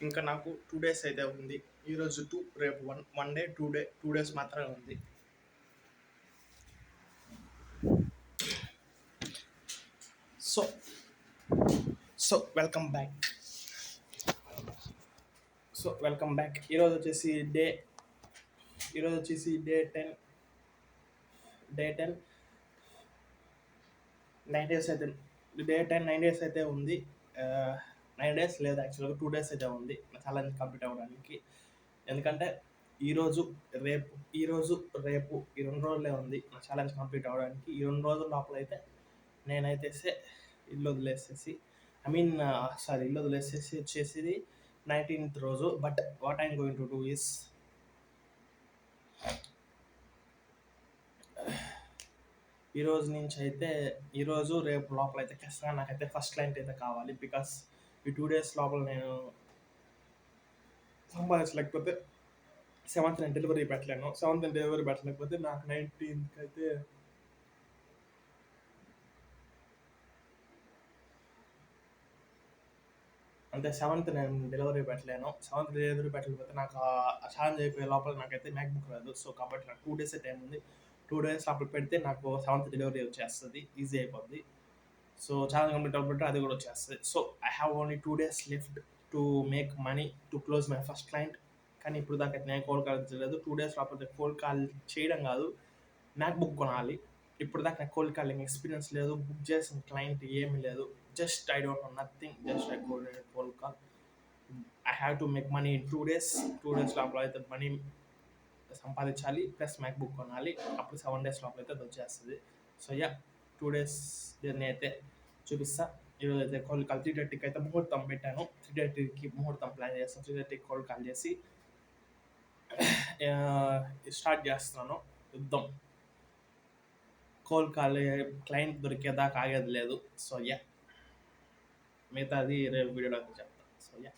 ఇంకా నాకు two days అయితే ఉంది. ఈరోజు టూ రేపు one one day two day two days మాత్రమే ఉంది. So so welcome back so welcome back ఈరోజు వచ్చేసి డే ఈరోజు వచ్చేసి day ten day ten nine days అయితే డే టెన్ నైన్ డేస్ అయితే ఉంది. నైన్ డేస్ లేదు యాక్చువల్గా టూ డేస్ అయితే ఉంది. ఛాలెంజ్ కంప్లీట్ అవ్వడానికి. ఎందుకంటే ఈరోజు రేపు ఈరోజు రేపు ఈ రెండు రోజులే ఉంది. నా ఛాలెంజ్ కంప్లీట్ అవ్వడానికి. ఈ రెండు రోజుల లోపల అయితే నేనైతే ఇల్లు వదిలేసేసి ఐ మీన్ సారీ ఇల్లు వదిలేసేసి వచ్చేసి నైన్టీన్త్ రోజు. But what I'm going to do is ఈరోజు నుంచి అయితే ఈరోజు రేపు లోపల అయితే ఖచ్చితంగా నాకైతే ఫస్ట్ క్లయింట్ అయితే కావాలి. బికాస్ ఈ టూ డేస్ లోపల నేను సంపాదించలేకపోతే సెవెంత్ నేను డెలివరీ పెట్టలేను. సెవెంత్ నేను డెలివరీ పెట్టలేకపోతే నాకు నైన్టీన్త్ అయితే అంటే సెవెంత్ నేను డెలివరీ పెట్టలేను. సెవెంత్ డెలివరీ పెట్టలేకపోతే నాకు ఆ ఛాలెంజ్ అయిపోయే లోపల నాకైతే మ్యాక్ బుక్ రాదు. సో కాబట్టి నాకు టూ డేస్ టైం ఉంది. టూ డేస్ లోపల పెడితే నాకు సెవెంత్ డెలివరీ వచ్చేస్తుంది. ఈజీ అయిపోద్ది. సో ఛాలెంజ్ కంప్లీట్ అవ్వబట్టి అది కూడా వచ్చేస్తుంది. So I have only two days lift to make money to close my first client కానీ ఇప్పుడు దాకా నేను కోల్ కాల్ చేయలేదు. టూ డేస్ లోపల కోల్ కాల్ చేయడం కాదు. మ్యాక్ బుక్ కొనాలి. ఇప్పుడు దాకా నాకు కోల్డ్ కాలింగ్ ఎక్స్పీరియన్స్ లేదు. బుక్ చేసిన క్లయింట్ ఏమీ లేదు. Just I don't know nothing just I cold cold call I have to make money in two days two days లోపల అయితే మనీ సంపాదించాలి. ప్లస్ మ్యాక్ బుక్ కొనాలి. అప్పుడు సెవెన్ డేస్ లోపల అయితే అది వచ్చేస్తుంది. So yeah two days journey అయితే చూపిస్తా. ఈరోజు అయితే కోల్ కాల్ త్రీ థర్టీకి అయితే ముహూర్తం పెట్టాను. త్రీ థర్టీకి ముహూర్తం ప్లాన్ చేస్తాను. త్రీ థర్టీకి కోల్ కాల్ చేసి స్టార్ట్ చేస్తున్నాను. యుద్ధం. కోల్ కాల్ క్లయింట్ దొరికేదాకా ఆగేది లేదు. సో యా మిగతాది రేపు వీడియోలో చెప్తాను సో యా